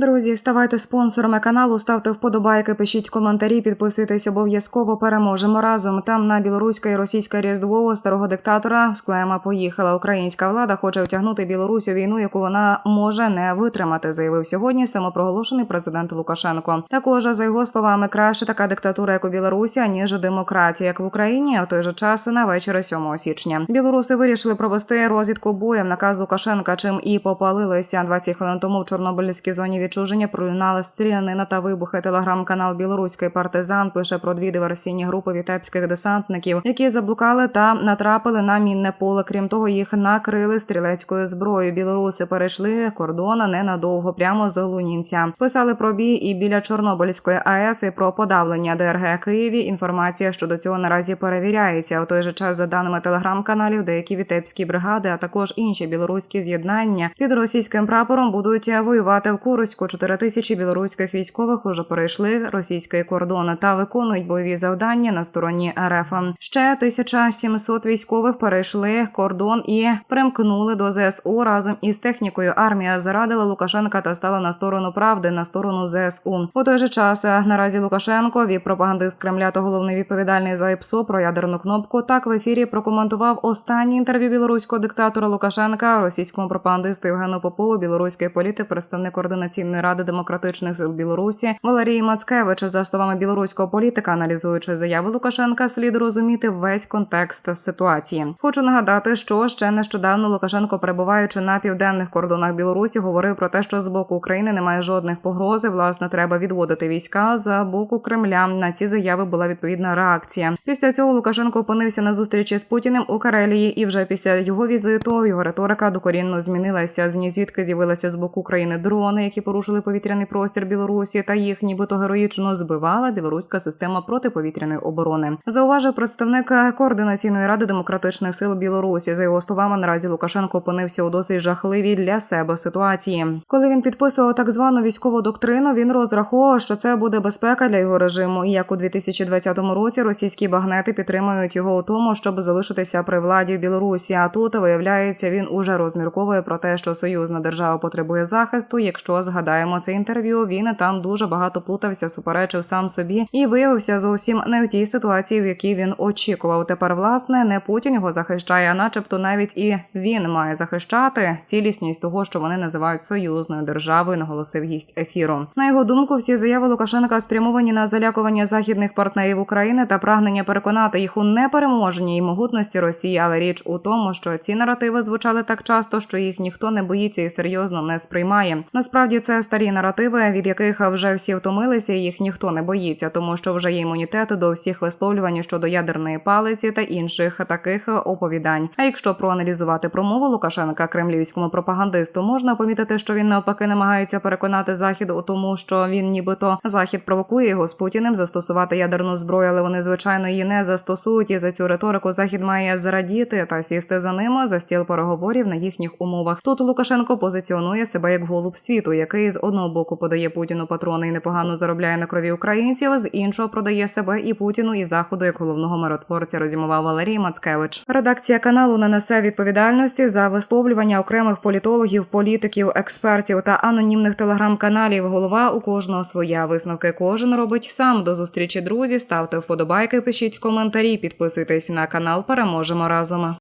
Друзі, ставайте спонсорами каналу, ставте вподобайки, пишіть коментарі, підписуйтесь обов'язково. Переможемо разом. Там на білоруське і російське різдво старого диктатора з клема поїхала. Українська влада хоче втягнути Білорусь у війну, яку вона може не витримати. Заявив сьогодні самопроголошений президент Лукашенко. Також за його словами, краще така диктатура, як у Білорусі, ніж демократія, як в Україні. А в той же час на вечір 7 січня. Білоруси вирішили провести розвідку боєм. Наказ Лукашенка, чим і попалилися 20 хвилин тому в Чорнобильській зоні відчуження. Пролунали стрілянина та вибухи. Телеграм-канал Білоруський партизан пише про дві диверсійні групи вітебських десантників, які заблукали та натрапили на мінне поле. Крім того, їх накрили стрілецькою зброєю. Білоруси перейшли кордона ненадовго, прямо з Лунінця. Писали про бій і біля Чорнобильської АЕС і про подавлення ДРГ Києві. Інформація щодо цього наразі перевіряється. У той же час, за даними телеграм-каналів, деякі вітебські бригади, а також інші білоруські з'єднання під російським прапором будуть воювати в Курську. 4 тисячі білоруських військових уже перейшли російський кордон та виконують бойові завдання на стороні РФ. Ще 1700 військових перейшли кордон і примкнули до ЗСУ разом із технікою. Армія зарадила Лукашенка та стала на сторону правди на сторону ЗСУ. У той же час е, наразі Лукашенко, віп пропагандист Кремля та головний відповідальний за ІПСО про ядерну кнопку. Так в ефірі прокоментував останнє інтерв'ю білоруського диктатора Лукашенка, російському пропагандисту Євгену Попову, білоруський політик, представник координаційної ради демократичних сил Білорусі Валерій Мацкевич. За словами білоруського політика, аналізуючи заяви Лукашенка, слід розуміти весь контекст ситуації. Хочу нагадати, що ще нещодавно Лукашенко, перебуваючи на південних кордонах Білорусі, говорив про те, що з боку України немає жодних погроз. і, Власне, треба відводити війська з боку Кремля. На ці заяви була відповідна реакція. Після цього Лукашенко опинився на зустрічі з Путіним у Карелії, і вже після його візиту його риторика докорінно змінилася. З ні звідки з'явилися з боку України дрони, які порушили повітряний простір Білорусі, та їх нібито героїчно збивала білоруська система протиповітряної оборони. Зауважив представник координаційної ради демократичних сил Білорусі. За його словами, наразі Лукашенко опинився у досить жахливій для себе ситуації. Коли він підписував так звану військову доктрину, він розраховував, що це буде безпека для його режиму. І як у 2020 році російські багнети підтримують його у тому, щоб залишитися при владі в Білорусі. А тут виявляється, він уже розмірковує про те, що союзна держава потребує захисту. Якщо згадаємо це інтерв'ю, він там дуже багато плутався, суперечив сам собі і виявився зовсім не в тій ситуації, в якій він очікував. Тепер власне не Путін його захищає, а начебто навіть і він має захищати цілісність того, що вони називають союзною державою. Наголосив гість ефіру. На його думку, всі заяви Лукашенка спрямовані на залякування західних партнерів України та прагнення переконати їх у непереможній могутності Росії. Але річ у тому, що ці наративи звучали так часто, що їх ніхто не боїться і серйозно не сприймає. Насправді це старі наративи, від яких вже всі втомилися, їх ніхто не боїться, тому що вже є імунітет до всіх висловлювань щодо ядерної палиці та інших таких оповідань. А якщо проаналізувати промову Лукашенка кремлівському пропагандисту, можна помітити, що він навпаки намагається переконати захід у тому, що він нібито захід провокує його з Путіним застосувати ядерну зброю, але вони звичайно її не застосують. І за цю риторику захід має зрадіти та сісти за ними за стіл переговорів на їхніх умовах. Тут Лукашенко позиціонує себе як голуб світу, який з одного боку подає Путіну патрони і непогано заробляє на крові українців, з іншого продає себе і Путіну і заходу як головного миротворця. Розімував Валерій Мацкевич. Редакція каналу не несе відповідальності за висловлювання окремих політологів, політиків, експертів та анонімних телеграм-каналів. Голова у кожного своя висновки. Кожен робить сам. До зустрічі друзі. Ставте вподобайки, пишіть коментарі, підписуйтесь на канал. Переможемо разом.